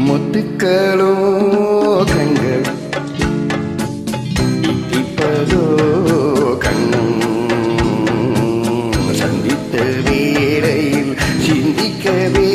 മുത്തുക്കളോ കങ്ങൾ ഇപ്പതോ കണ്ണും സന്ധിത്ത വേളയിൽ ചിന്തിക്കവേ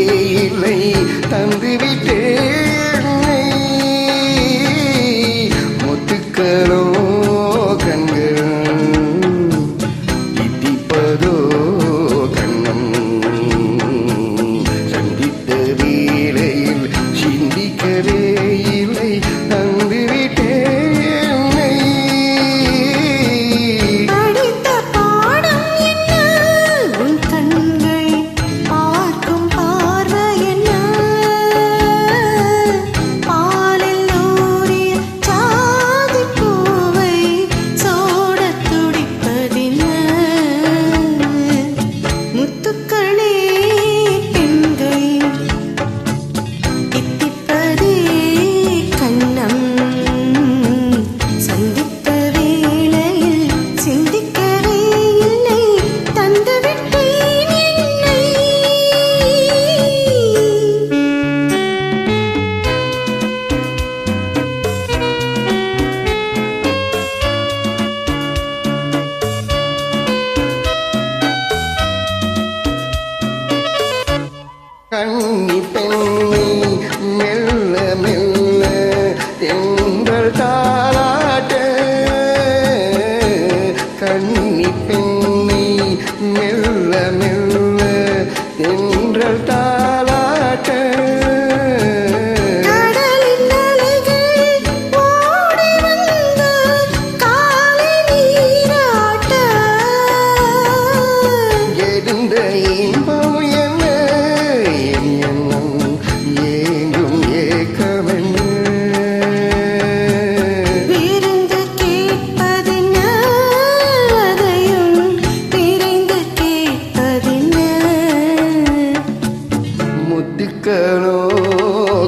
ಕಣೋ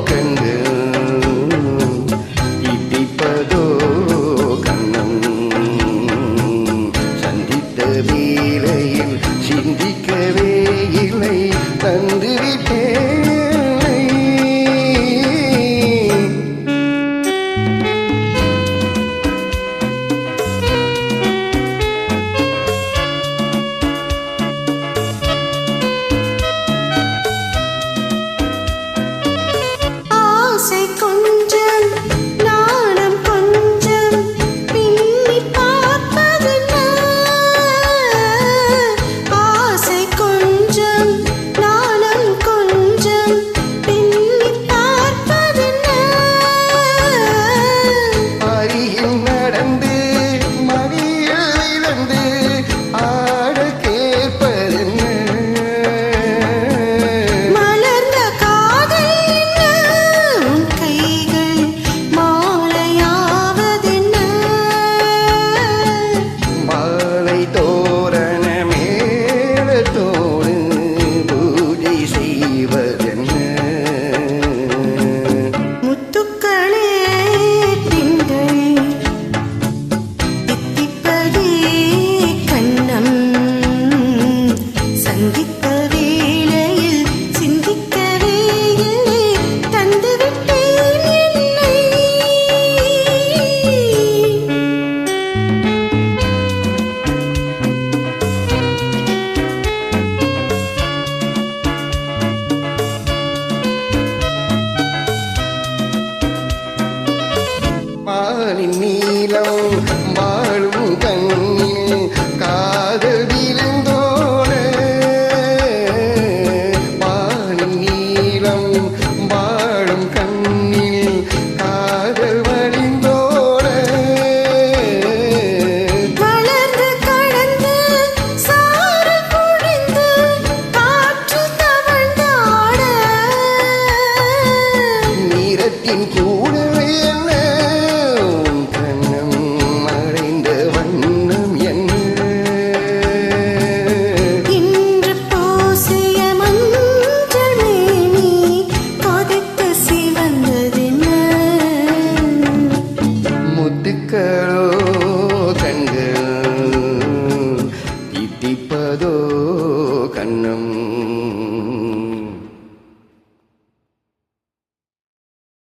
ಕಣ್ಣು ಇದ್ದಿಪ್ಪದೋ கண்ணம். சந்தித்த வீரையில் சிந்திக்கவே இல்லை தன் வானின் நீளம் வாழும் கண்ணில் காதல் விருந்தோட வானின் நீளம் வாழும் கண்ணில் காதல் கூடவே